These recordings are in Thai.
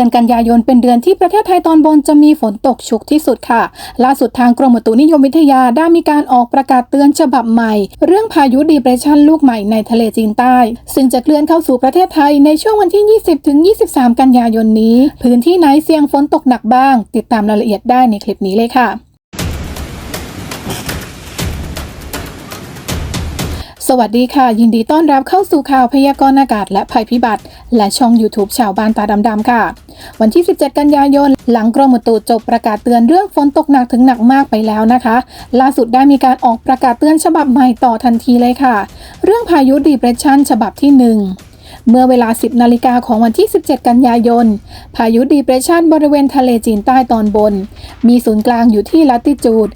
ดือนกันยายนเป็นเดือนที่ประเทศไทยตอนบนจะมีฝนตกชุกที่สุดค่ะ ล่าสุดทางกรมอุตุนิยมวิทยาได้มีการออกประกาศเตือนฉบับใหม่ เรื่องพายุดีเปรสชันลูกใหม่ในทะเลจีนใต้ ซึ่งจะเคลื่อนเข้าสู่ประเทศไทยในช่วงวันที่ 20ถึง23 กันยายนนี้ พื้นที่ไหนเสี่ยงฝนตกหนักบ้าง ติดตามรายละเอียดได้ในคลิปนี้เลยค่ะ สวัสดีค่ะ ยินดีต้อนรับเข้าสู่ข่าวพยากรณ์อากาศและภัยพิบัติ และช่อง YouTube ชาวบ้านตาดำๆค่ะ วันที่ 17 กันยายน หลังกรมอุตุจบประกาศเตือนเรื่องฝนตกหนักถึงหนักมากไปแล้วนะคะ ล่าสุดได้มีการออกประกาศเตือนฉบับใหม่ต่อทันทีเลยค่ะ เรื่องพายุดีเปรสชันฉบับที่ 1 เมื่อเวลา 10 นาฬิกาของวันที่ 17 กันยายน พายุดีเปรสชันบริเวณทะเลจีนใต้ตอนบน มีศูนย์กลางอยู่ที่ลัติจูด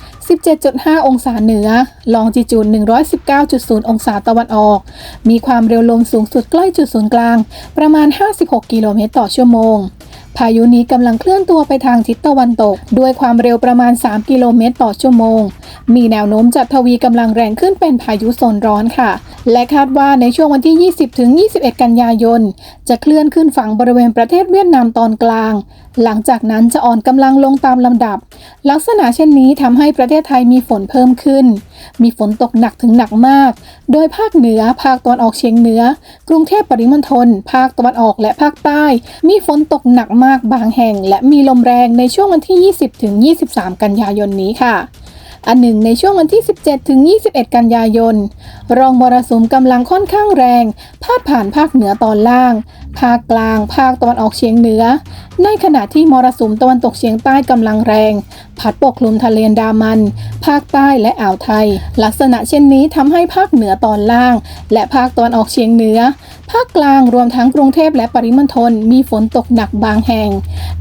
17.5 องศาเหนือ ลองจิจูด 119.0 องศาตะวันออก มีความเร็วลมสูงสุดใกล้จุดศูนย์กลาง ประมาณ 56 กิโลเมตรต่อชั่วโมง พายุนี้กำลังเคลื่อนตัวไปทางทิศตะวันตก ด้วยความเร็วประมาณ 3 กิโลเมตรต่อชั่วโมง มีแนวโน้มจะทวีกำลังแรงขึ้นเป็นพายุโซนร้อนค่ะ และคาดว่าในช่วงวันที่ 20ถึง21 กันยายน จะเคลื่อนขึ้นฝั่งบริเวณประเทศเวียดนามตอนกลาง หลังจากนั้นจะอ่อนกำลังลงตามลำดับ ลักษณะเช่นนี้ทำให้ประเทศไทยมีฝนเพิ่มขึ้น มีฝนตกหนักถึงหนักมาก โดยภาคเหนือ ภาคตะวันออกเฉียงเหนือ กรุงเทพปริมณฑล ภาคตะวันออกและภาคใต้ มีฝนตกหนักมากบางแห่ง และมีลมแรงในช่วงวันที่ 20ถึง23 กันยายนนี้ค่ะ อันหนึ่งในช่วงวันที่ 17ถึง21 กันยายน รองมรสุมกำลังค่อนข้างแรง พาดผ่านภาคเหนือตอนล่าง ภาคกลาง ภาคตะวันออกเฉียงเหนือ ในขณะที่มรสุมตะวันตกเฉียงใต้กำลังแรงพัดปกคลุมทะเลดามัน ภาคใต้และอ่าวไทย ลักษณะเช่นนี้ทำให้ภาคเหนือตอนล่าง และภาคตะวันออกเฉียงเหนือ ภาคกลางรวมทั้งกรุงเทพและปริมณฑลมีฝนตกหนักบางแห่ง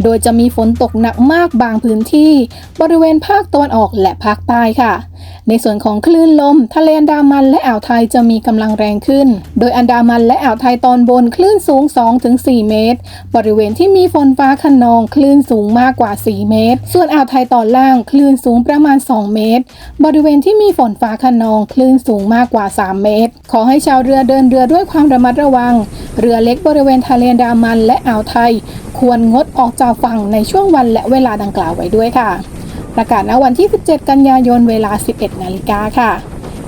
โดยจะมีฝนตกหนักมากบางพื้นที่ บริเวณภาคตะวันออกและภาคใต้ค่ะ ในส่วนของคลื่นลม ทะเลอันดามันและอ่าวไทยจะมีกำลังแรงขึ้น โดยอันดามันและอ่าวไทยตอนบนคลื่นสูง 2-4 เมตร บริเวณที่มีฝนฟ้าคะนองคลื่นสูงมากกว่า 4 เมตร ส่วนอ่าวไทยตอนล่างคลื่นสูงประมาณ 2 เมตร บริเวณที่มีฝนฟ้าคะนองคลื่นสูงมากกว่า 3 เมตร ขอให้ชาวเรือเดินเรือด้วยความระมัดระวัง เรือเล็กบริเวณทะเลอันดามันและอ่าวไทย ควรงดออกจากฝั่งในช่วงวันและเวลาดังกล่าวไว้ด้วยค่ะ ประกาศณวันที่ 17 กันยายนเวลา 11 นาฬิกาค่ะ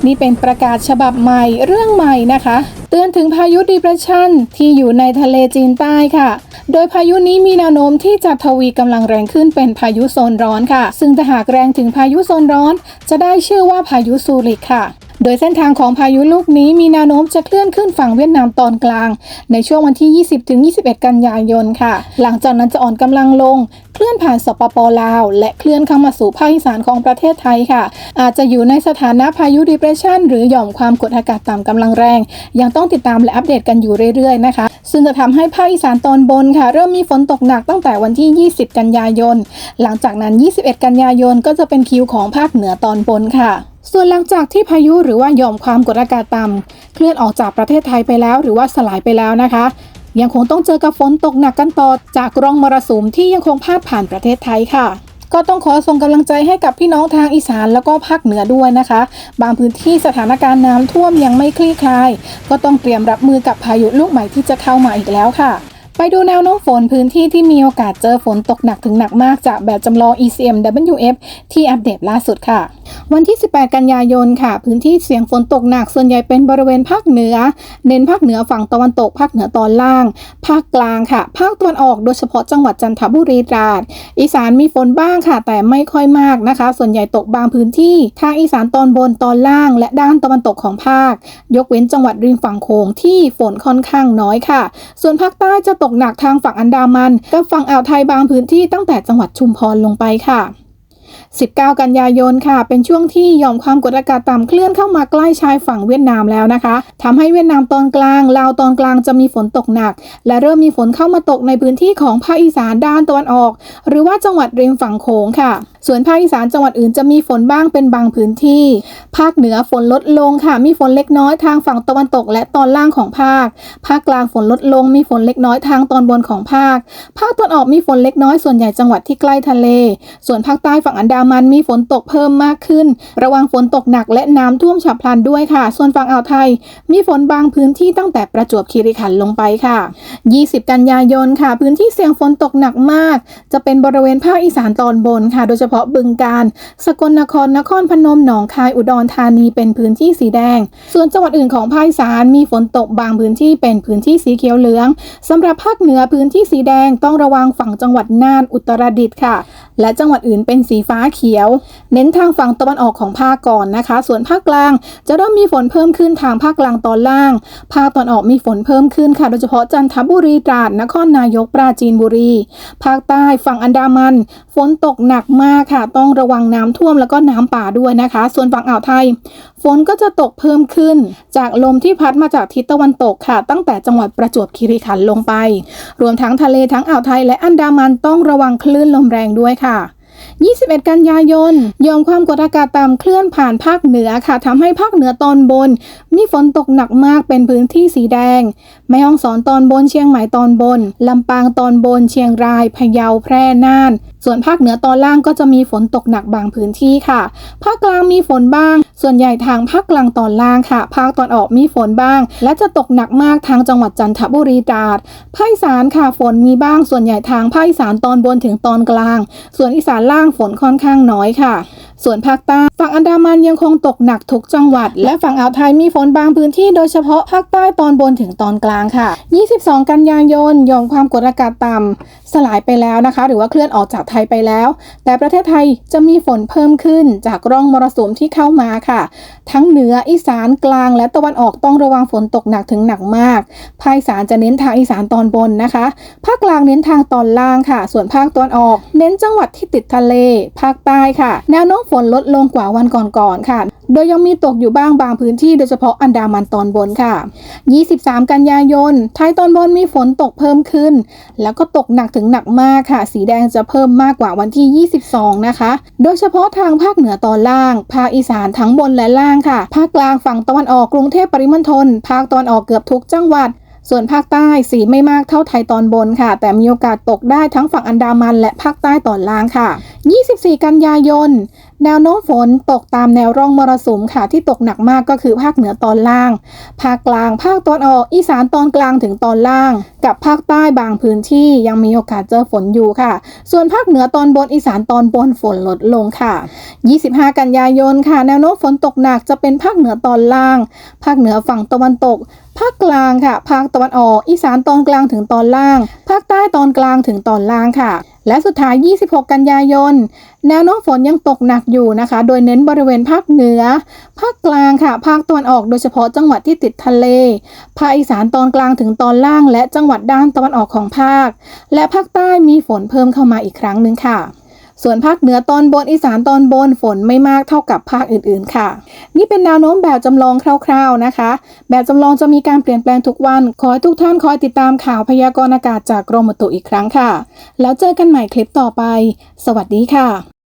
นี่เป็นประกาศฉบับใหม่เรื่องใหม่นะคะ เตือนถึงพายุดีเปรสชันที่อยู่ในทะเลจีนใต้ค่ะ โดยพายุนี้มีแนวโน้มที่จะทวีกำลังแรงขึ้นเป็นพายุโซนร้อนค่ะ ซึ่งถ้าหากแรงถึงพายุโซนร้อน จะได้ชื่อว่าพายุซูริกค่ะ โดยเส้นทางของพายุลูกนี้มีแนวโน้มจะเคลื่อนขึ้นฝั่งเวียดนามตอนกลาง ในช่วงวันที่ 20-21 กันยายนค่ะ หลังจากนั้นจะอ่อนกำลังลง เคลื่อนผ่านสปปลาว และเคลื่อนเข้ามาสู่ภาคอีสานของประเทศไทยค่ะ อาจจะอยู่ในสถานะพายุดีเปรสชันหรือหย่อมความกดอากาศต่ำกำลังแรง ยังต้องติดตามและอัปเดตกันอยู่เรื่อยๆนะคะซึ่งจะทำให้ภาคอีสานตอนบนค่ะ เริ่มมีฝนตกหนักตั้งแต่วันที่ 20 กันยายน หลังจากนั้น 21 กันยายนก็จะเป็นคิวของภาคเหนือตอนบนค่ะ ส่วนหลังจากที่พายุหรือว่าหย่อมความกดอากาศต่ำเคลื่อนออกจากประเทศไทยไปแล้ว หรือว่าสลายไปแล้วนะคะ ยังคงต้องเจอกับฝนตกหนักกันต่อจากร่องมรสุมที่ยังคงพาดผ่านประเทศไทยค่ะ ก็ต้องขอส่งกำลังใจให้กับพี่น้องทางอีสานแล้วก็ภาคเหนือด้วยนะคะ บางพื้นที่สถานการณ์น้ำท่วมยังไม่คลี่คลาย ก็ต้องเตรียมรับมือกับพายุลูกใหม่ที่จะเข้ามาอีกแล้วค่ะ ไปดูแนวโน้มฝนพื้นที่ที่มีโอกาสเจอฝนตกหนักถึงหนักมากจากแบบจำลอง ECM WF ที่อัปเดตล่าสุดค่ะ วันที่ 18 กันยายนค่ะ พื้นที่เสี่ยงฝนตกหนักส่วนใหญ่เป็นบริเวณภาคเหนือ เน้นภาคเหนือฝั่งตะวันตก ภาคเหนือตอนล่าง ภาคกลางค่ะ ภาคตะวันออกโดยเฉพาะจังหวัดจันทบุรีตราด อีสานมีฝนบ้างค่ะ แต่ไม่ค่อยมากนะคะ ส่วนใหญ่ตกบางพื้นที่ทางอีสานตอนบนตอนล่าง และด้านตะวันตกของภาค ยกเว้นจังหวัดริมฝั่งโขงที่ฝนค่อนข้างน้อยค่ะ ส่วนภาคใต้จะตตกหนักทางฝั่งอันดามัน กับฝั่งอ่าวไทยบางพื้นที่ตั้งแต่จังหวัดชุมพรลงไปค่ะ 19 กันยายนค่ะ เป็นช่วงที่หย่อมความกดอากาศต่ำเคลื่อนเข้ามาใกล้ชายฝั่งเวียดนามแล้วนะคะทำให้เวียดนามตอนกลางลาวตอนกลางจะมีฝนตกหนัก และเริ่มมีฝนเข้ามาตกในพื้นที่ของภาคอีสานด้านตะวันออก หรือว่าจังหวัดริมฝั่งโขงค่ะ ส่วนภาคอีสานจังหวัดอื่นจะมีฝนบ้างเป็นบางพื้นที่ ภาคเหนือฝนลดลงค่ะ มีฝนเล็กน้อยทางฝั่งตะวันตกและตอนล่างของภาค ภาคกลางฝนลดลง มีฝนเล็กน้อยทางตอนบนของภาค ภาคตะวันออกมีฝนเล็กน้อยส่วนใหญ่จังหวัดที่ใกล้ทะเล ส่วนภาคใต้ฝั่งอันดามันมีฝนตกเพิ่มมากขึ้น ระวังฝนตกหนักและน้ำท่วมฉับพลันด้วยค่ะ ส่วนฝั่งอ่าวไทย มีฝนบางพื้นที่ตั้งแต่ประจวบคีรีขันธ์ลงไปค่ะ 20 กันยายนค่ะ พื้นที่เสี่ยงฝนตกหนักมาก จะเป็นบริเวณภาคอีสานตอนบนค่ะ โดยเฉพาะบึงกาฬสกลนคร นครพนม หนองคาย อุดรธานี เป็นพื้นที่สีแดง ส่วนจังหวัดอื่นของภาคอีสานมีฝนตกบางพื้นที่เป็นพื้นที่สีเขียวเหลืองสำหรับภาคเหนือพื้นที่สีแดงต้องระวังฝั่งจังหวัดน่าน อุตรดิตถ์ค่ะ และจังหวัดอื่นเป็นสีฟ้าเขียว เน้นทางฝั่งตะวันออกของภาคก่อนนะคะ ส่วนภาคกลางจะเริ่มมีฝนเพิ่มขึ้นทางภาคกลางตอนล่าง ภาคตอนออกมีฝนเพิ่มขึ้นค่ะโดยเฉพาะจันทบุรีตราดนครนายกปราจีนบุรี ภาคใต้ฝั่งอันดามัน ฝนตกหนักมากค่ะ ต้องระวังน้ำท่วมแล้วก็น้ำป่าด้วยนะคะ ส่วนฝั่งอ่าวไทย ฝนก็จะตกเพิ่มขึ้น จากลมที่พัดมาจากทิศตะวันตกค่ะ ตั้งแต่จังหวัดประจวบคีรีขันธ์ลงไป รวมทั้งทะเลทั้งอ่าวไทยและอันดามันต้องระวังคลื่นลมแรงด้วยค่ะ 21 กันยายนยอมความกดอากาศต่ำเคลื่อนผ่านภาคเหนือค่ะทำให้ภาคเหนือตอนบน มีฝนตกหนักมากเป็นพื้นที่สีแดง แม่ฮ่องสอนตอนบนเชียงใหม่ตอนบนลำปางตอนบน เชียงรายพะเยาแพร่น่าน ส่วนภาคเหนือตอนล่างก็จะมีฝนตกหนักบางพื้นที่ค่ะ ภาคกลางมีฝนบ้าง ส่วนใหญ่ทางภาคกลางตอนล่างค่ะ ภาคตอนออกมีฝนบ้าง และจะตกหนักมากทางจังหวัดจันทบุรีตราดภาคอีสานค่ะฝนมีบ้าง ส่วนใหญ่ทางภาคอีสานตอนบนถึงตอนกลาง ส่วนอีสานล่างฝนค่อนข้างน้อยค่ะ ส่วนภาคใต้ฝั่งอันดามันยังคงตกหนักทุกจังหวัด และฝั่งอ่าวไทยมีฝนบางพื้นที่โดยเฉพาะภาคใต้ตอนบนถึงตอนกลางค่ะ 22 กันยายนยอมความกดอากาศต่ำสลายไปแล้วนะคะ หรือว่าเคลื่อนออกจากไทยไปแล้ว แต่ประเทศไทยจะมีฝนเพิ่มขึ้นจากร่องมรสุมที่เข้ามาค่ะ ทั้งเหนืออีสานกลางและตะวันออกต้องระวังฝนตกหนักถึงหนักมาก ภาคอีสานจะเน้นทางอีสานตอนบนนะคะ ภาคกลางเน้นทางตอนล่างค่ะ ส่วนภาคตะวันออก เน้นจังหวัดที่ติดทะเล ภาคใต้ค่ะ แนวโน้มฝนลดลงกว่าวันก่อนๆค่ะ โดยยังมีตกอยู่บ้างบางพื้นที่โดยเฉพาะอันดามันตอนบนค่ะ 23 กันยายนไทยตอนบนมีฝนตกเพิ่มขึ้น แล้วก็ตกหนักถึงหนักมากค่ะ สีแดงจะเพิ่มมากกว่าวันที่ 22 นะคะ โดยเฉพาะทางภาคเหนือตอนล่าง ภาคอีสานทั้งบนและล่างค่ะ ภาคกลางฝั่งตะวันออกกรุงเทพปริมณฑล ภาคตะวันออกเกือบทุกจังหวัดส่วนภาคใต้สีไม่มากเท่าไทยตอนบนค่ะ แต่มีโอกาสตกได้ทั้งฝั่งอันดามันและภาคใต้ตอนล่างค่ะ 24 กันยายน แนวโน้มฝนตกตามแนวร่องมรสุมค่ะที่ตกหนักมากก็คือภาคเหนือตอนล่าง ภาคกลาง ภาคตะวันออก อีสานตอนกลางถึงตอนล่าง กับภาคใต้บางพื้นที่ยังมีโอกาสเจอฝนอยู่ค่ะ ส่วนภาคเหนือตอนบนอีสานตอนบนฝนลดลงค่ะ 25 กันยายนค่ะ แนวโน้มฝนตกหนักจะเป็นภาคเหนือตอนล่าง ภาคเหนือฝั่งตะวันตกภาคกลางค่ะ ภาคตะวันออก อีสานตอนกลางถึงตอนล่าง ภาคใต้ตอนกลางถึงตอนล่างค่ะ และสุดท้าย 26 กันยายน แนวโน้มฝนยังตกหนักอยู่นะคะ โดยเน้นบริเวณภาคเหนือ ภาคกลางค่ะ ภาคตะวันออกโดยเฉพาะจังหวัดที่ติดทะเล ภาคอีสานตอนกลางถึงตอนล่าง และจังหวัดด้านตะวันออกของภาค และภาคใต้มีฝนเพิ่มเข้ามาอีกครั้งหนึ่งค่ะ ส่วนภาคเหนือตอนบนอีสานตอนบนฝนไม่มากเท่ากับภาคอื่นๆค่ะ นี่เป็นแนวโน้มแบบจำลองคร่าว ๆนะคะ แบบจำลองจะมีการเปลี่ยนแปลงทุกวัน ขอให้ทุกท่านคอยติดตามข่าวพยากรณ์อากาศจากกรมอุตุอีกครั้งค่ะ แล้วเจอกันใหม่คลิปต่อไป สวัสดีค่ะ